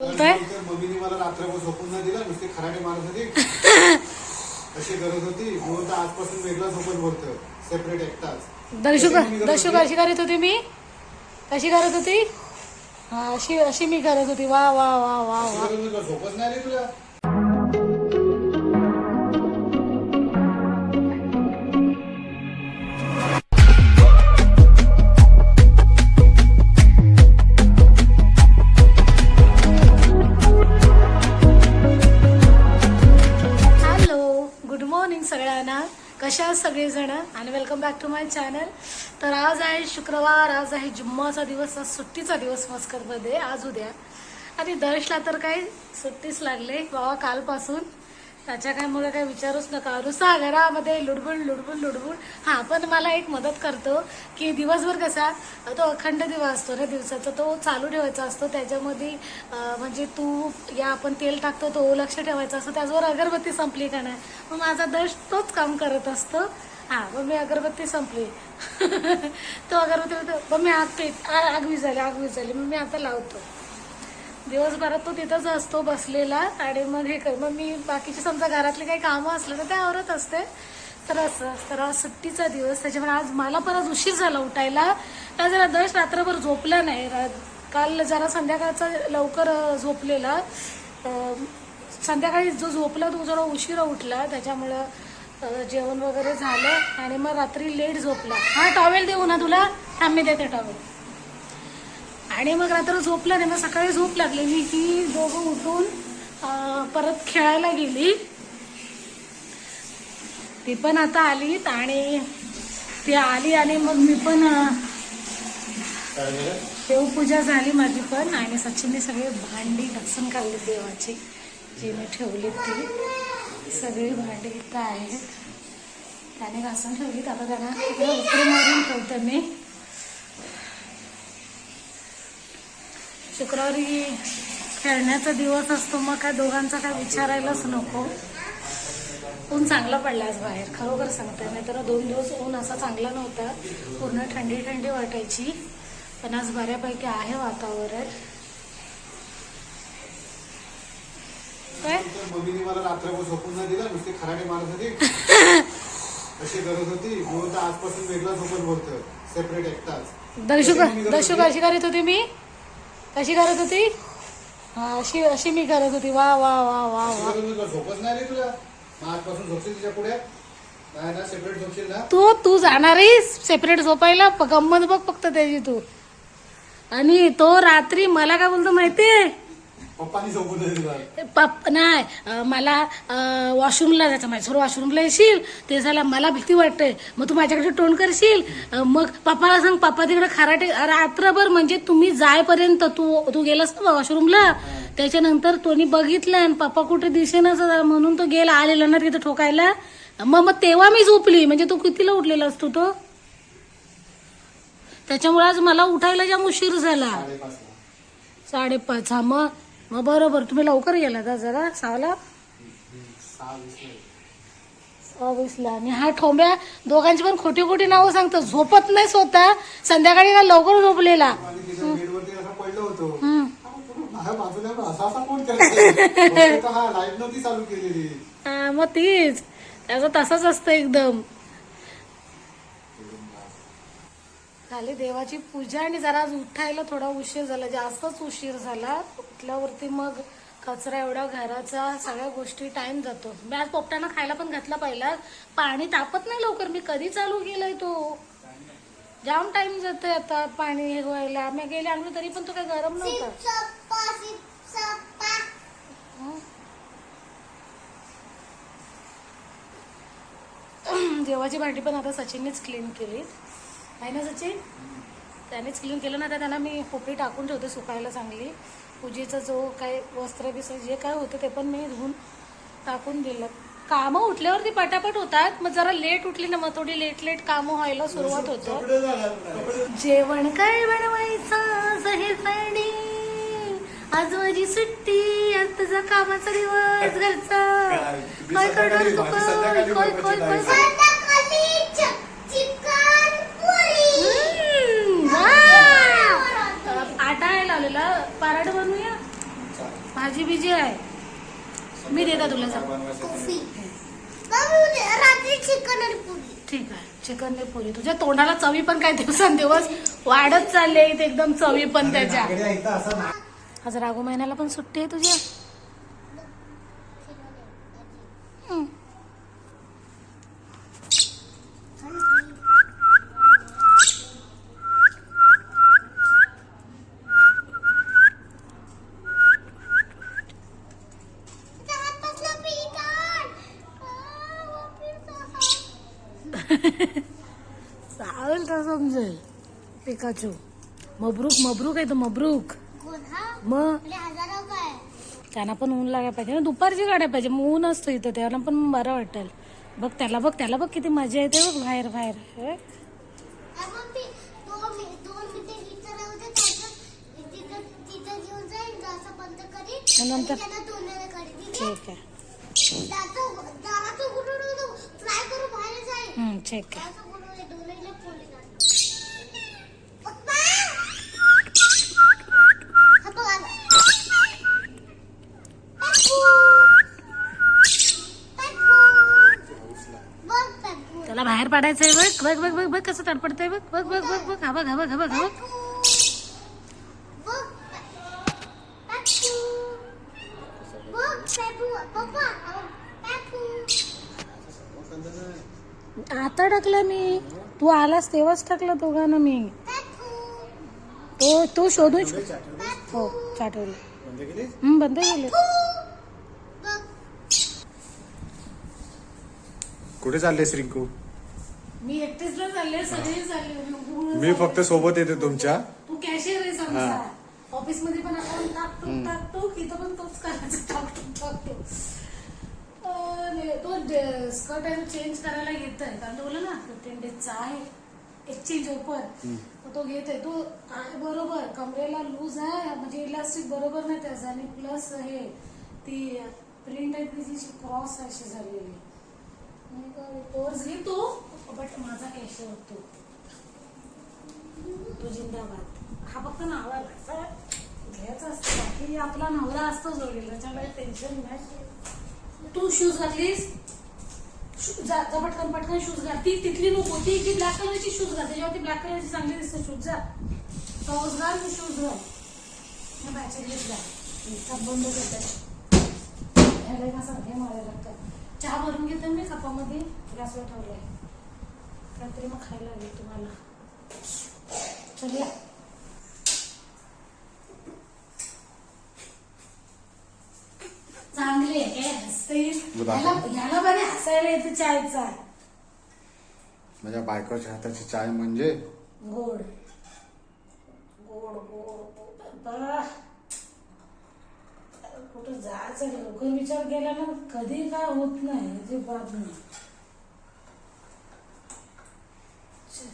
मम्मीने मला रात्रभर झोपून नाही दिला नुसती खराटे मारत होती. कशी करत होती? मी बोलतो आजपासून वेगळा झोपून बोलतोय सेपरेट एकटाच. दर्शू मी करत दर्शू होती? कशी करत होती मी? कशी करत होती? हा अशी अशी मी करत होती. वा वा वा वा झोपच नाही तुला? सगळेजण आणि welcome back to my channel तर आज आहे शुक्रवार आज आहे जुम्माचा दिवस आज सुट्टीचा दिवस मस्करमध्ये आज उद्या. आणि दर्शला तर काही सुट्टीच लागले. बाबा कालपासून. त्याच्या काय मुलं काही विचारूच नका. नुसता घरामध्ये लुडबुड लुडबुड लुडबुड. हां पण मला एक मदत करतो की दिवसभर कसा तो अखंड दिवा असतो ना दिवसाचा तो चालू ठेवायचा असतो. त्याच्यामध्ये म्हणजे तूप या आपण तेल टाकतो तो लक्ष ठेवायचा असतो. त्याचबरोबर अगरबत्ती संपली का नाही? मग माझा दर्श तोच काम करत असतो. हां मग मी अगरबत्ती संपली. तो अगरबत्ती मग मी आग पेट आगवी झाली आगवी आग विझाली. मग मी आता लावतो. दिवसभरात तो तिथंच असतो बसलेला आणि मग हे कर मग मी बाकीची समजा घरातली काही कामं असले तर ते आवरत असते. तर असं तर आज सुट्टीचा दिवस त्याच्यामुळे आज मला पण आज उशीर झाला उठायला. तर जरा दश रात्रभर झोपला नाही. काल जरा संध्याकाळचा लवकर झोपलेला. संध्याकाळी जो झोपला तो जरा उशिरा उठला. त्याच्यामुळं जेवण वगैरे झालं आणि मग रात्री लेट झोपला. हा टॉवेल देऊ ना तुला? थांब मी देते टॉवेल आणि मग रात्र झोपला नाही मग सकाळी झोप लागलेली की दोघं उठून परत खेळायला गेली. ती पण आता आलीत आणि ती आली आणि मग मी पण देवपूजा झाली माझी पण. आणि सचिनने सगळे भांडी घासून काढली देवाची जी मी ठेवली ती. सगळी भांडी इथं आहेत. त्याने घासून ठेवलीत आता त्यांना तिकडे उकडे मारून ठेवते मी. शुक्रवारी खेळण्याचा दिवस असतो मग काय दोघांचा काय विचारायलाच नको. ऊन चांगलं पडला आज बाहेर. खरोखर सांगते नाही तर दोन दिवस ऊन असा चांगला नव्हता. पूर्ण थंडी थंडी वाटायची. पण आज बऱ्यापैकी आहे वातावरण. काय? तर मम्मीने मला रात्रभर झोपून नाही दिला नुसती मारत होती. कशी करत होती? मी बोलतो आजपासून वेगळा सेपरेट एकटाच. कशी करत होती? कशी करत होती मी? कशी करत होती? हा अशी अशी मी करत होती. वा वा वा वा वा. झोपच नाही तुला? मग आजपासून झोपशील तिच्या पुढे? तू तू जाणार आहेस. सेपरेट झोपायला. गंमत बघ फक्त त्याची तू. आणि तो रात्री मला काय बोलतो माहितीये? पप्पानी झोपून नाही दिला. मला वॉशरूमला जायचं माझ्या थोडं वॉशरूमला येशील. ते झालं मला भीती वाटते मग तू माझ्याकडे तोंड करशील. अं, मग पप्पाला सांग पप्पा तिकडे खराटे रात्रभर म्हणजे तुम्ही जायपर्यंत तू तू गेलास ना वॉशरूमला त्याच्यानंतर तोनी बघितलं आणि पप्पा कुठे दिसेनाच म्हणून तो गेला आलेला ना तिथं ठोकायला. मग मग तेव्हा मी झोपली. म्हणजे तू कितीला उठलेला असतो तो? त्याच्यामुळे आज मला उठायला जाम उशीर झाला. साडेपाचला. साडेपाच हा मग मग बरोबर तुम्ही लवकर गेला का जरा सहाला सहा वीसला. सव्वीसला. आणि हा ठोंब्या दोघांची पण खोटी खोटी नावं सांगतो. झोपत नाही स्वतः. संध्याकाळी का लवकर झोपलेला. हा मग तीच. त्याचं तसंच असतं एकदम. झाली देवाची पूजा आणि जरा उठायला थोडा उशीर झाला. जास्तच उशीर झाला. उठल्यावरती मग कचरा एवढा घराचा सगळ्या गोष्टी टाइम जातो. मी आज पोपटांना खायला पण घातला पहिला. पाणी तापत नाही लवकर. मी कधी चालू केलाय तो? जाम टाइम जातोय आता पाणी हे व्हायला. मी गेले आणलं तरी पण तो काही गरम नव्हता? देवाची भांडी पण आता सचिननेच क्लीन केली आहे ना सचिन? त्यानेच क्लीन केलं. ना तर त्यांना मी पोपडी टाकून ठेवते सुकायला चांगली. पूजेचं जो काय वस्त्र बिस्त्र जे काय होतं ते पण मी धुवून टाकून दिलं. कामं उठल्यावरती पटापट होतात मग जरा लेट उठली ना मग थोडी लेट लेट कामं व्हायला सुरुवात होतं. जेवण काय बनवायचं? आज माझी सुट्टी आज तुझा कामाचा दिवस घरचा. काय? करणार तू? काय काय काय पराठा बनवूया? भाजी बिजी आहे. मी देता तुला ठीक आहे. चिकन दे पुरी. तुझ्या तोंडाला चवी पण काय दिवसांदिवस वाढत चालले इथे एकदम चवी पण त्याच्या. ना- आज रागू महिन्याला पण सुट्टी आहे तुझ्या हं. हातातला पिकाड पिकाड चालेल का समजेल पिकाचू मबरूक मबरूक आहे तो मबरूक. मग त्यांना पण ऊन लागायला पाहिजे ना. दुपारची गाड्या पाहिजे. मग ऊन असतो इथं. त्याला पण बरं वाटेल. बघ त्याला बघ त्याला बघ किती मजा येते बघ. बाहेर बाहेर. हे? आपण ती दोन मी दोन मिनिटं इथं राहू दे त्याचं तिथं तिथं घेऊन जाईल असं बंद करीन आणि नंतर? आणि त्यांना दोन्हीला करीन ठीक आहे ठीक आहे दातो दाराचं गुडून फ्राय करू बाहेर जाईल हं, ठीक आहे दाराचं गुडून दोन्हीला पोळी पप्पा हा बघ आला पप्पू पप्पू बघ पप्पू त्याला बाहेर पाडायचंय बघ. बघ बघ बघ बघ कसं तडपडतंय बघ. बघ बघ बघ बघ. हा बघ हा बघ हा बघ हा बघ. आता टाकलं मी. तू आलास तेव्हाच टाकला दोघांना मी. तो तू शोधून शो- हो चाटवलं. बंद हं, बंद केलं कुठे चाललेस रिंकू? मी एकटेच ना चालले सगळे चालले मी फक्त सोबत येते तुमच्या. तू कॅशियर आहे समजा ऑफिसमध्ये पण अकाउंट टाकतो टाकतो इथं पण तोच करायचं टाकतो टाकतो तो. स्कर्ट आहे चेंज करायला घेत आहे कारण तो बोलला ना फिफ्टीन डेजचा आहे. एक्सचेंज तर तो घेत आहे तो आहे बरोबर. कमरेला लूज आहे. म्हणजे इलास्टिक बरोबर नाही त्याचं आणि प्लस हे ती प्रिंट आहे तिची क्रॉस अशी झालेली तोच घेतो. हो, बट माझा कॅश होतो तो. जिंदाबाद. हा फक्त नावाला असा घ्यायचा असतो. बाकी आपला नवरा असतो जोडीला. त्याच्यामुळे टेन्शन नाही. तू शूज घातलीस? जा पटकन पटकन शूज घाल. ती तिथली नको. ती जी ब्लॅक कलरची शूज घाल. त्याच्यावरती ब्लॅक कलरची चांगली दिसते. शूज जा. टॉस घाल तू शूज घाल. ह्या बायचे घाल. इतका बंद करतात ह्याला का सारखे मारायला लागतात. चहा भरून घेते मी कपामध्ये गॅसवर ठेवलाय. काहीतरी मग खायला लागेल तुम्हाला. चल. चांगली आहे काय? हसते? ह्याला ह्याला बरे हसायला येते चायचा. माझ्या बायकोच्या हाताची चाय म्हणजे? गोड. गोड गोड. कुठं जायचं? लवकर विचार केला ना कधी काय होत नाही. अजिबात नाही श-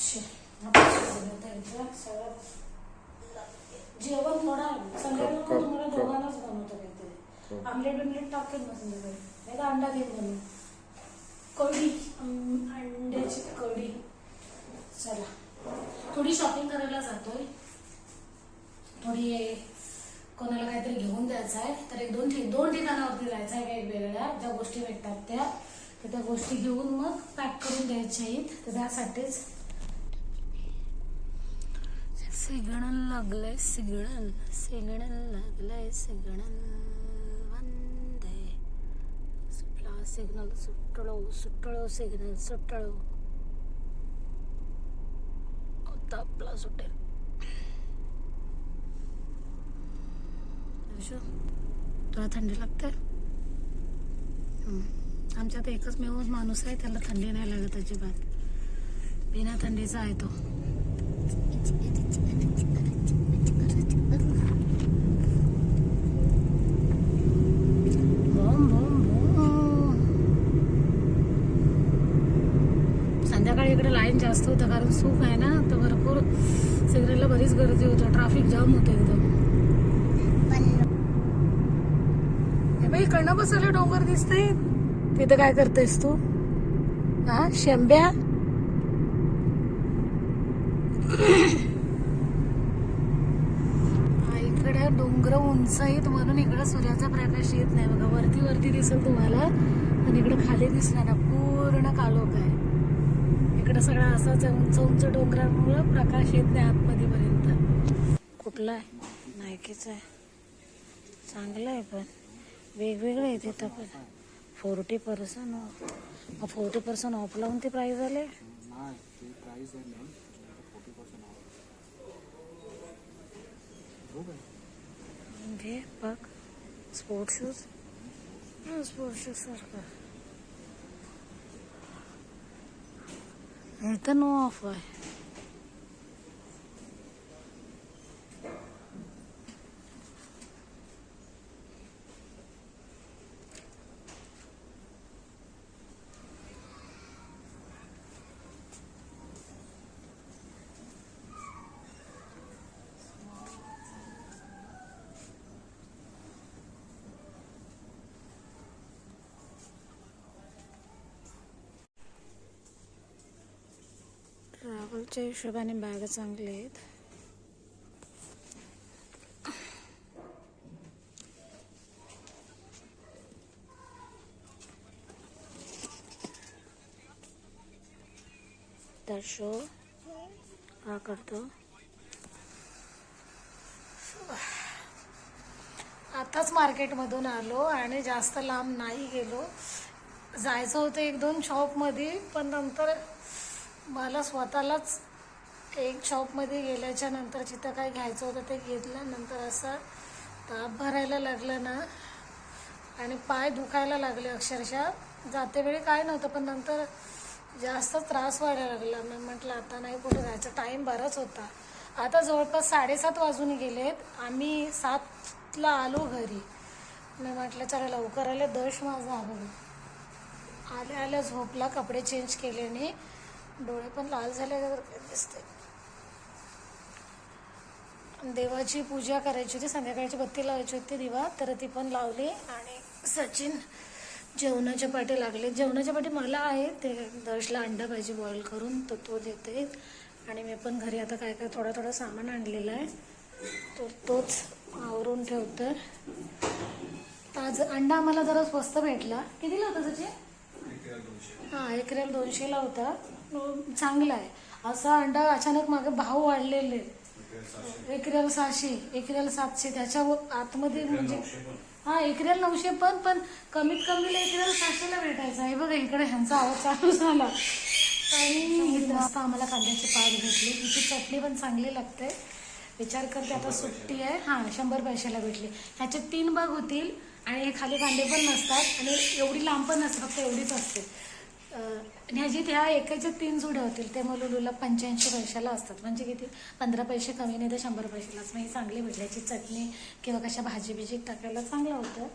श- आता सगळं त्यांचं सगळं जेवण थोडा संध्याकाळी कप- कप- तुम्हाला कप. दोघांनाच बनवतो काहीतरी कप. आमलेट बिमलेट टाकत नसेल नाही तर अंडा देईन बनवून कढी अंड्याची कढी. चला. थोडी शॉपिंग करायला जातोय. थोडी कोणाला काहीतरी घेऊन द्यायचं आहे तर एक दोन ठिक दोन ठिकाणावरती जायचं आहे वेगवेगळ्या. ज्या गोष्टी भेटतात त्या. तर त्या गोष्टी घेऊन मग पॅक करून द्यायच्या आहेत. तर त्यासाठीच सिग्नल लागलंय. सिग्नल सिग्नल लागलंय. सिग्नल वंदे सुटला सिग्नल सुटलो सुटलो सिग्नल सुटलो आता आपला सुटेल तुला थंडी लागते हं. आमच्यात एकच मेवच माणूस आहे त्याला थंडी नाही लागत अजिबात बिना थंडीचा आहे तो जास्त होतं कारण सूप आहे ना तर भरपूर सिग्नलला बरीच गर्दी होतं ट्राफिक जाम होतं एकदम हे बाई इकडनं बसवले डोंगर दिसतंय. तिथं काय करतेस तू? हा शेंब्या? इकडे डोंगर उंच आहेत म्हणून इकडे सूर्याचा प्रकाश येत नाही. बघा वरती वरती दिसेल तुम्हाला पण इकडे खाली दिसणार ना पूर्ण कालोख आहे इकडं सगळं असा आहे उंच उंच डोंगरामुळं प्रकाश येत नाही आतमध्ये पर्यंत कुठला आहे? नायकीचा आहे. चांगलं आहे पण. वेगवेगळं आहे तिथं पण. Forty person off forty percent off लावून ते प्राईस आले घे बघ. स्पोर्ट शूज स्पोर्ट शूज सारखं. इथं नो ऑफ हिशोबाने बॅग चांगले आहेत. दर्शो का करतो. आताच मार्केटमधून आलो आणि जास्त लांब नाही गेलो. जायचं होतं एक दोन शॉपमध्ये पण नंतर मला स्वतःलाच एक शॉपमध्ये गेल्याच्यानंतर जिथं काय घ्यायचं होतं ते घेतलं नंतर असं ताप भरायला लागलं ना. आणि पाय दुखायला लागले अक्षरशः. जातेवेळी काय नव्हतं पण नंतर जास्त त्रास व्हायला लागला. मी म्हटलं आता नाही कुठं जायचं. टाईम बराच होता. आता जवळपास साडेसात वाजून गेलेत. आम्ही सातला आलो घरी. मी म्हटलं चला लवकर आले. दश माझा आलो. आल्या आल्या झोपला कपडे चेंज केल्याने डोळे पण लाल झाल्यासारखे दिसते देवाची पूजा करायची होती संध्याकाळची बत्ती लावायची होती दिवा तर ती पण लावली आणि सचिन जेवणाच्या पाठी लागले. जेवणाच्या पाठी मला आहे ते दशला अंडा भाजी बॉईल करून तो तो देते. आणि मी पण घरी आता काय काय थोडं थोडं सामान आणलेलं आहे. तर तोच आवरून ठेवतं. आज अंडा आम्हाला जरा स्वस्त भेटला. कितीला होता सचिन? हां एक रेल दोनशेला होता. चांगला आहे. असा अंडा अचानक मागे भाव वाढलेले. एक रेल सहाशे एक रेल सातशे त्याच्या आतमध्ये म्हणजे हा एक रेल नऊशे पण पण कमीत कमीला एक रेल सहाशेला भेटायचा आहे. बघा इकडे ह्यांचा आवाज चालू झाला. आणि असता आम्हाला कांद्याची पात भेटली. तिची चटणी पण चांगली लागते. विचार करते आता सुट्टी आहे. हां शंभर पैशाला भेटली. ह्याचे तीन भाग होतील आणि हे खाली कांदे पण नसतात आणि एवढी लांब पण नसतात फक्त एवढीच असते. आणि ह्याची ह्या एकाच्या तीन जुड्या होतील. ते मलुलूला पंच्याऐंशी पैशाला असतात. म्हणजे किती? पंधरा पैसे कमी नाही तर शंभर पैशालाच. मग ही चांगली भेटल्याची चटणी किंवा कशा भाजी बिजी टाकायला चांगलं होतं.